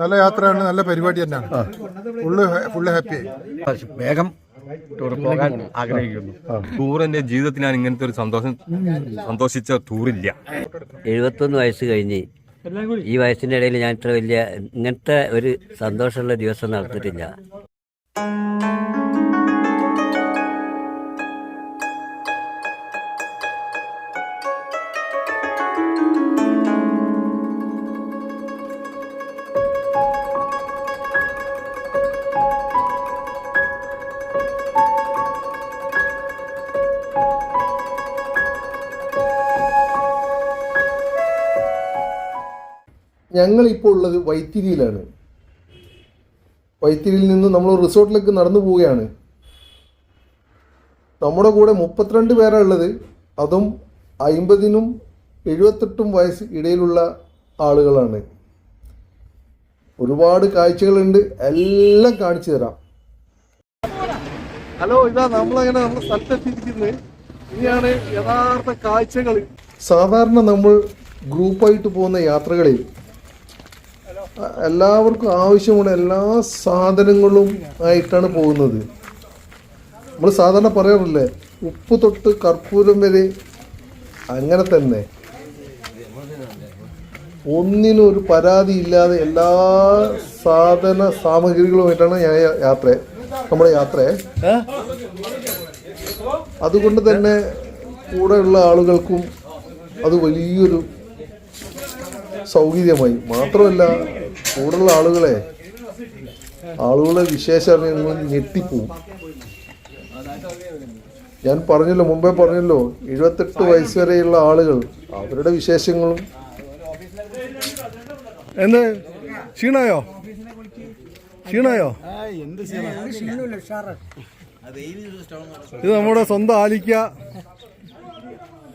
നല്ല യാത്രയാണ് നല്ല പരിപാടി തന്നെയാണ്. ഫുള്ള് ഫുള്ള് ഹാപ്പി വേഗം ടൂർ പോകാൻ ആഗ്രഹിക്കുന്നു. ടൂർ എന്റെ ജീവിതത്തിൽ ഞാൻ ഇങ്ങനത്തെ ഒരു സന്തോഷം സന്തോഷിച്ച ടൂറില്ല. എഴുപത്തൊന്ന് വയസ്സ് കഴിഞ്ഞ് ഈ വയസ്സിന്റെ ഇടയിൽ ഞാൻ ഇത്ര വലിയ ഇങ്ങനത്തെ ഒരു സന്തോഷമുള്ള ദിവസം നടത്തിയിട്ടില്ല. ഞങ്ങൾ ഇപ്പോൾ ഉള്ളത് വൈത്തിരിയിലാണ്. വൈത്തിരിയിൽ നിന്ന് നമ്മൾ റിസോർട്ടിലേക്ക് നടന്നു പോവുകയാണ്. നമ്മുടെ കൂടെ മുപ്പത്തിരണ്ട് പേരാണ് ഉള്ളത്. അതും അയിമ്പതിനും എഴുപത്തെട്ടും വയസ്സ് ഇടയിലുള്ള ആളുകളാണ്. ഒരുപാട് കാഴ്ചകളുണ്ട്. എല്ലാം കാണിച്ചു തരാം. ഹലോ ഇതാ നമ്മളങ്ങനെ നമ്മുടെ സ്ഥലത്തെത്തിയിരിക്കുന്നത്. ഇനിയാണ് യഥാർത്ഥ കാഴ്ചകൾ സാധാരണ നമ്മൾ ഗ്രൂപ്പായിട്ട് പോകുന്ന യാത്രകളിൽ എല്ലാവർക്കും ആവശ്യമുള്ള എല്ലാ സാധനങ്ങളും ആയിട്ടാണ് പോകുന്നത്. നമ്മൾ സാധാരണ പറയാറില്ലേ ഉപ്പ് തൊട്ട് കർപ്പൂരം വരെ അങ്ങനെ തന്നെ. ഒന്നിനും ഒരു പരാതി ഇല്ലാതെ എല്ലാ സാധന സാമഗ്രികളുമായിട്ടാണ് ഞാൻ യാത്ര നമ്മുടെ യാത്ര. അതുകൊണ്ട് തന്നെ കൂടെയുള്ള ആളുകൾക്കും അത് വലിയൊരു സൗകര്യമായി. മാത്രമല്ല കൂടുതലുള്ള ആളുകളെ ആളുകളെ വിശേഷം ഞെട്ടിപ്പോവും. ഞാൻ പറഞ്ഞല്ലോ മുമ്പേ പറഞ്ഞല്ലോ എഴുപത്തെട്ട് വയസ്സ് വരെയുള്ള ആളുകൾ അവരുടെ വിശേഷങ്ങളും. എന്ത്? ക്ഷീണായോ? ക്ഷീണായോ? ഇത് നമ്മുടെ സ്വന്തം ആലിക്ക.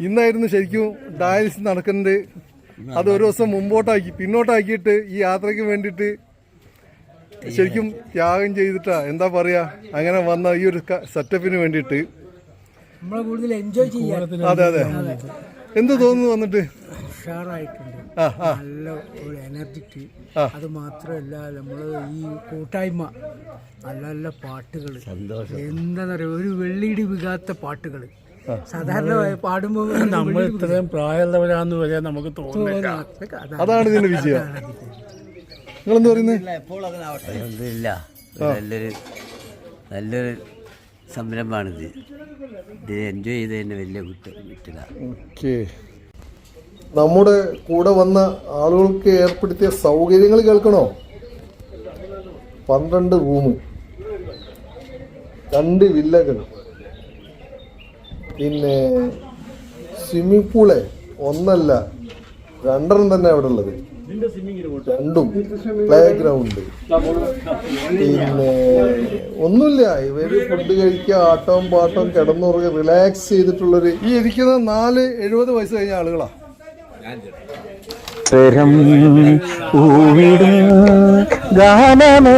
ഇന്നായിരുന്നു ശരിക്കും ഡയാലിസിസ് നടക്കുന്നത്. അത് ഒരു ദിവസം മുമ്പോട്ടാക്കി പിന്നോട്ടാക്കിയിട്ട് ഈ യാത്രയ്ക്ക് വേണ്ടിയിട്ട് ശരിക്കും ത്യാഗം ചെയ്തിട്ടാ. എന്താ പറയാ? അങ്ങനെ വന്ന ഈ ഒരു സെറ്റപ്പിന് വേണ്ടിയിട്ട്. അതെ അതെ. എന്ത് തോന്നുന്നു വന്നിട്ട്? ഉഷാറായിട്ടുണ്ട്. നല്ല ഒരു എനർജിക്ക് അത് മാത്രമല്ല നമ്മൾ ഈ കൂട്ടായ്മ നല്ല നല്ല പാട്ടുകൾ എന്താ പറയുക ഒരു വെള്ളിയിടി വികാത്ത പാട്ടുകൾ സാധാരണ പാടുമ്പോൾ നമ്മൾ ഇത്രയും പ്രായമുള്ളവരാന്ന് വരെ നമുക്ക് തോന്നുന്നില്ല അതാണ്. ഇതിന്റെ വിജയം. നിങ്ങളെന്ത് പറയുന്നത് അതൊന്നുമില്ല. നല്ലൊരു നല്ലൊരു സംരംഭമാണിത്. ഇത് എൻജോയ് ചെയ്ത് തന്നെ വലിയ കുറ്റ കുറ്റില്ല ഓക്കെ. നമ്മുടെ കൂടെ വന്ന ആളുകൾക്ക് ഏർപ്പെടുത്തിയ സൗകര്യങ്ങൾ കേൾക്കണോ? പന്ത്രണ്ട് റൂം രണ്ട് വില്ലകൾ. പിന്നെ സ്വിമ്മിംഗ് പൂൾ ഒന്നല്ല. രണ്ടെണ്ണം തന്നെ അവിടെ ഉള്ളത്. രണ്ടും പ്ലേ ഗ്രൗണ്ട് പിന്നെ ഒന്നുമില്ല. ഇവർ ഫുഡ് കഴിക്കുക ആട്ടവും പാട്ടവും കിടന്നുറങ്ങി റിലാക്സ് ചെയ്തിട്ടുള്ളൊരു ഈ ഇരിക്കുന്ന നാല് എഴുപത് വയസ്സ് കഴിഞ്ഞ ആളുകളാ. ഗാനമേ.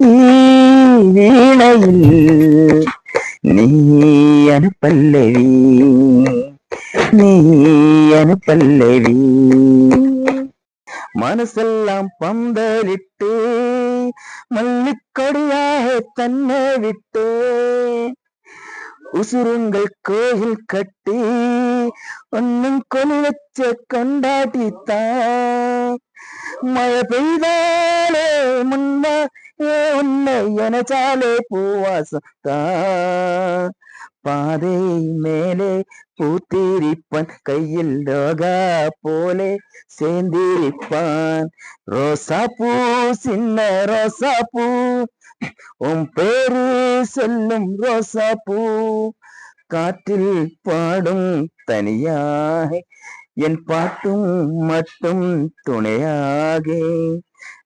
ഈ വീണയിൽ നീ അനുപല്ലവി നീ അനുപല്ലവി മനസ്സെല്ലാം പന്തലിട്ട് മല്ലിക്കൊടിയായ തന്നെ വിട്ട് ഉസുരുങ്കൾ കോയിൽ കട്ടി ഒന്നും കൊലിവച്ച് കൊണ്ടാട്ടിത്താ മഴ உன்னை எனச்சாலே பூவாசம் தான் பாதை மேலே பூத்திருப்பான் கையில் ரோகா போலே சேர்ந்திருப்பான். ரோசா பூ சின்ன ரோசா பூ உன் பேரு சொல்லும் ரோசா பூ. காற்றில் பாடும் தனியாக என் பாட்டும் மட்டும் துணையாக.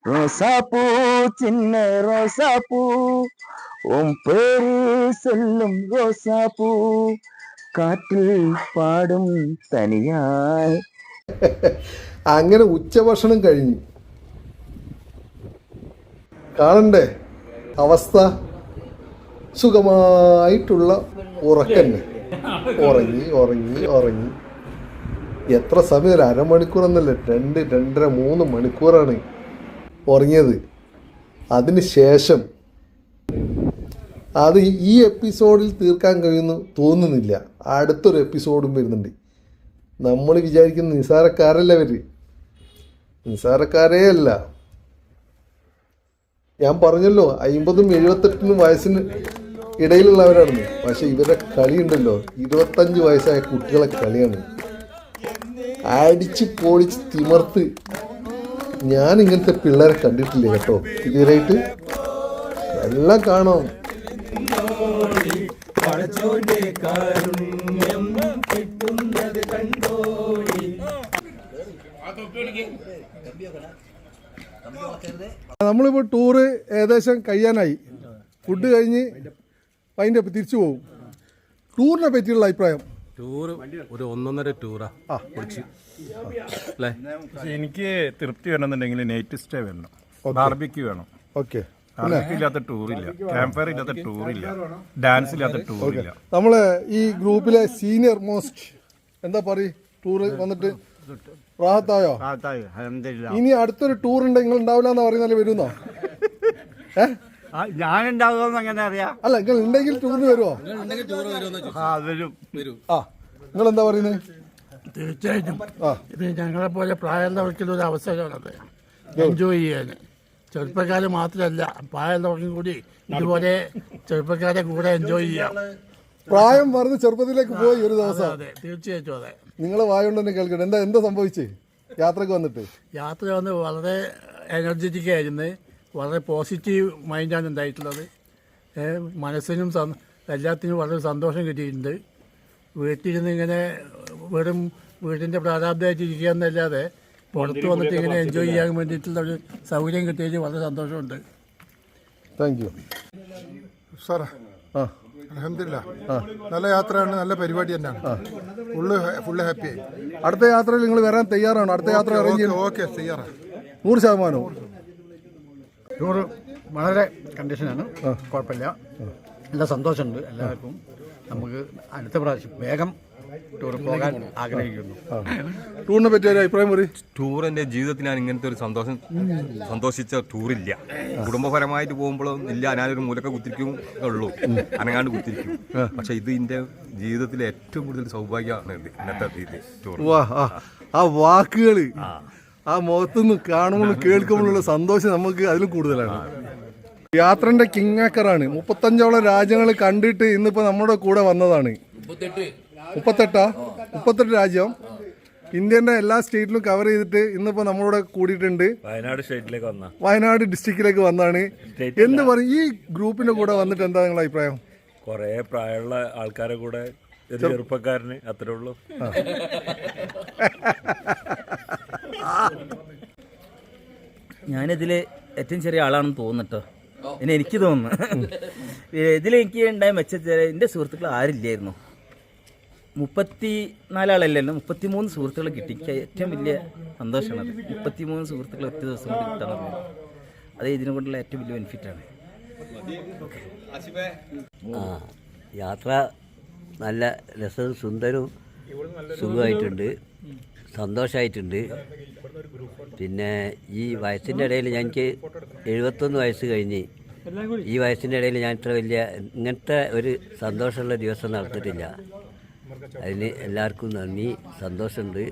ரோசாப்பூ சின்ன ரோசாப்பூ உன் பேரு சொல்லும் ரோசாப்பூ காற்றில் பாடும் தனியாய் അങ്ങനെ ഉച്ചഭക്ഷണം കഴിഞ്ഞു കാണണ്ടേ അവസ്ഥ സുഖമായിട്ടുള്ള ഉറക്കന്നെ ഉറങ്ങി ഉറങ്ങി ഉറങ്ങി എത്ര സമയം ഒരു അരമണിക്കൂർ എന്നല്ല രണ്ട് രണ്ടര മൂന്ന് മണിക്കൂറാണ് ഉറങ്ങിയത്. അതിന് ശേഷം അത് ഈ എപ്പിസോഡിൽ തീർക്കാൻ കഴിയുന്ന തോന്നുന്നില്ല. അടുത്തൊരു എപ്പിസോഡും വരുന്നുണ്ട്. നമ്മൾ വിചാരിക്കുന്ന നിസാരക്കാരല്ല അവർ നിസാരക്കാരേ അല്ല. ഞാൻ പറഞ്ഞല്ലോ അമ്പതും എഴുപത്തെട്ടിനും വയസ്സിന് ഇടയിലുള്ളവരാണെന്ന് പക്ഷെ ഇവരുടെ കളിയുണ്ടല്ലോ ഇരുപത്തഞ്ച് വയസ്സായ കുട്ടികളെ കളിയാണ്. അടിച്ച് പൊളിച്ച് തിമർത്ത് ഞാൻ ഇങ്ങനത്തെ പിള്ളേരെ കണ്ടിട്ടില്ല കേട്ടോ? ഇതുവരെയായിട്ട് എല്ലാം കാണാം. നമ്മളിപ്പോൾ ടൂറ് ഏകദേശം കഴിയാനായി. ഫുഡ് കഴിഞ്ഞ് അതിന്റെ തിരിച്ചു പോകും ടൂറിനെ പറ്റിയുള്ള അഭിപ്രായം. ടൂറ് ഒരു ഒന്നൊന്നര ടൂറാ ആ. പൊളിച്ച് അല്ലേ? എനിക്ക് തൃപ്തി വേണമെന്നുണ്ടെങ്കിൽ നൈറ്റ് സ്റ്റേ വേണം ബാർബിക്ക് വേണം. ഓക്കെ നമ്മൾ ഇല്ലാത്ത ടൂറില്ല ക്യാമ്പ് ഫയർ ഇല്ലാത്ത ടൂറില്ല ഡാൻസ് ഇല്ലാത്ത ടൂറില്ല നമ്മളെ ഈ ഗ്രൂപ്പിലെ സീനിയർ മോസ്റ്റ് എന്താ പറയ? ടൂർ വന്നിട്ട്? റാഹത്തായോ? ഇനി അടുത്തൊരു ടൂർ ഉണ്ടെങ്കിൽ നിങ്ങൾ ഉണ്ടാവില്ല എന്ന് പറയുന്നല്ലേ വരുന്നോ? ഏ ഞാനുണ്ടാകുമെന്ന് അങ്ങനെ അറിയാം? അല്ല നിങ്ങൾ ഉണ്ടെങ്കിൽ ടൂറിന് വരുമോ വരും. ആ നിങ്ങൾ എന്താ പറയുന്നത് തീർച്ചയായിട്ടും. ആ. ഇത് ഞങ്ങളെ പോലെ പ്രായമുള്ളവർക്കുള്ള ഒരു അവസരമാണത് എൻജോയ് ചെയ്യാൻ. ചെറുപ്പക്കാർ മാത്രമല്ല പ്രായമുള്ളവർക്കും കൂടി ഇതുപോലെ ചെറുപ്പക്കാരെ കൂടെ എൻജോയ് ചെയ്യാം. പ്രായം മറന്ന് ചെറുപ്പത്തിലേക്ക് പോയി ഒരു ദിവസം. അതെ തീർച്ചയായിട്ടും അതെ. നിങ്ങൾ വായുണ്ടെന്ന് തന്നെ കേൾക്കട്ടെ. എന്താ എന്താ സംഭവിച്ചേ? യാത്രയ്ക്ക് വന്നിട്ട്? യാത്ര വന്ന് വളരെ എനർജറ്റിക് ആയിരുന്നു. വളരെ പോസിറ്റീവ് മൈൻഡാണ് ഉണ്ടായിട്ടുള്ളത്. മനസ്സിനും സ എല്ലാത്തിനും വളരെ സന്തോഷം കിട്ടിയിട്ടുണ്ട്. വീട്ടിലിരുന്ന് ഇങ്ങനെ വെറും വീടിന്റെ പ്രാരാബ്ദമായിട്ട് ഇരിക്കുക എന്നല്ലാതെ പുറത്ത് വന്നിട്ട് ഇങ്ങനെ എൻജോയ് ചെയ്യാൻ വേണ്ടിയിട്ടുള്ള ഒരു സൗകര്യം കിട്ടിയതിൽ വളരെ സന്തോഷമുണ്ട്. താങ്ക് യു സാറേ ആ. അലഹമില്ല നല്ല യാത്രയാണ് നല്ല പരിപാടി തന്നെയാണ്. ഫുള്ള് ഫുള്ള് ഹാപ്പിയായി അടുത്ത യാത്രയിൽ നിങ്ങൾ വരാൻ തയ്യാറാണ്? അടുത്ത യാത്ര ഓക്കെ തയ്യാറാണ് നൂറ് ശതമാനവും. ടൂറ് വളരെ കണ്ടീഷനാണ്. കുഴപ്പമില്ല. നല്ല സന്തോഷമുണ്ട് എല്ലാവർക്കും. നമുക്ക് അടുത്ത പ്രാവശ്യം വേഗം ടൂർ പോകാൻ ആഗ്രഹിക്കുന്നു. ടൂറിനെ പറ്റിയ ഒരു അഭിപ്രായം പറയും. ടൂർ എന്റെ ജീവിതത്തിൽ ഞാൻ ഇങ്ങനത്തെ ഒരു സന്തോഷം സന്തോഷിച്ച ടൂറില്ല. കുടുംബപരമായിട്ട് പോകുമ്പോഴും ഇല്ല. ഞാനൊരു മൂലക്ക കുത്തിരിക്കും ഉള്ളൂ. അനങ്ങാണ്ട് കുത്തിരിക്കും. പക്ഷെ ഇത് എന്റെ ജീവിതത്തിലെ ഏറ്റവും കൂടുതൽ സൗഭാഗ്യമാണ് ഇത് ഇന്നത്തെ ടൂർ. വാ ആ. ആ വാക്കുകൾ ആ മുഖത്തുനിന്ന് കാണുമ്പോൾ കേൾക്കുമ്പോഴുള്ള സന്തോഷം നമുക്ക് അതിലും കൂടുതലാണ്. യാത്രന്റെ കിങ് ആക്കറാണ് മുപ്പത്തഞ്ചോളം രാജ്യങ്ങൾ കണ്ടിട്ട് ഇന്നിപ്പോ നമ്മുടെ കൂടെ വന്നതാണ്. മുപ്പത്തെട്ടാ. മുപ്പത്തെട്ട്? രാജ്യം. ഇന്ത്യന്റെ എല്ലാ സ്റ്റേറ്റിലും കവർ ചെയ്തിട്ട് ഇന്നിപ്പോ നമ്മളോട് കൂടിയിട്ടുണ്ട്. വയനാട് സ്റ്റേറ്റിലേക്ക് വന്ന. വയനാട് ഡിസ്ട്രിക്റ്റിലേക്ക് വന്നാണ്. എന്ത് പറയും? ഈ ഗ്രൂപ്പിന്റെ കൂടെ വന്നിട്ട് എന്താ നിങ്ങളുടെ അഭിപ്രായം? കുറെ പ്രായമുള്ള ആൾക്കാരെ കൂടെ ചെറുപ്പക്കാരന് അത്രേ ഉള്ളൂ. ഞാനിതിൽ ഏറ്റവും ചെറിയ ആളാണെന്ന് തോന്നുന്നുട്ടോ. പിന്നെ എനിക്ക് തോന്നുന്നു. ഇതിലെനിക്ക് ഉണ്ടായ മെച്ചത്തെ എന്റെ സുഹൃത്തുക്കൾ ആരില്ലായിരുന്നു മുപ്പത്തി നാലാളല്ലല്ലോ മുപ്പത്തി മൂന്ന് സുഹൃത്തുക്കളെ കിട്ടി. എനിക്ക് ഏറ്റവും വലിയ സന്തോഷമാണ് അത് മുപ്പത്തി മൂന്ന് സുഹൃത്തുക്കൾ ഒറ്റ ദിവസം കൊണ്ട് കിട്ടാൻ പറഞ്ഞത് അത് ഇതിനെ കൊണ്ടുള്ള ഏറ്റവും വലിയ ബെനിഫിറ്റാണ് ആ യാത്ര നല്ല രസവും സുന്ദരവും സുഖമായിട്ടുണ്ട്. സന്തോഷമായിട്ടുണ്ട് പിന്നെ ഈ വയസ്സിന്റെ ഇടയിൽ എനിക്ക് എഴുപത്തൊന്ന് വയസ്സ് കഴിഞ്ഞ്. ഈ വയസ്സിന്റെ ഇടയിൽ ഞാൻ ഇത്ര വലിയ ഇങ്ങനത്തെ ഒരു സന്തോഷമുള്ള ദിവസം നടത്തിയിട്ടില്ല. അതിന് എല്ലാവർക്കും നന്ദി സന്തോഷമുണ്ട്.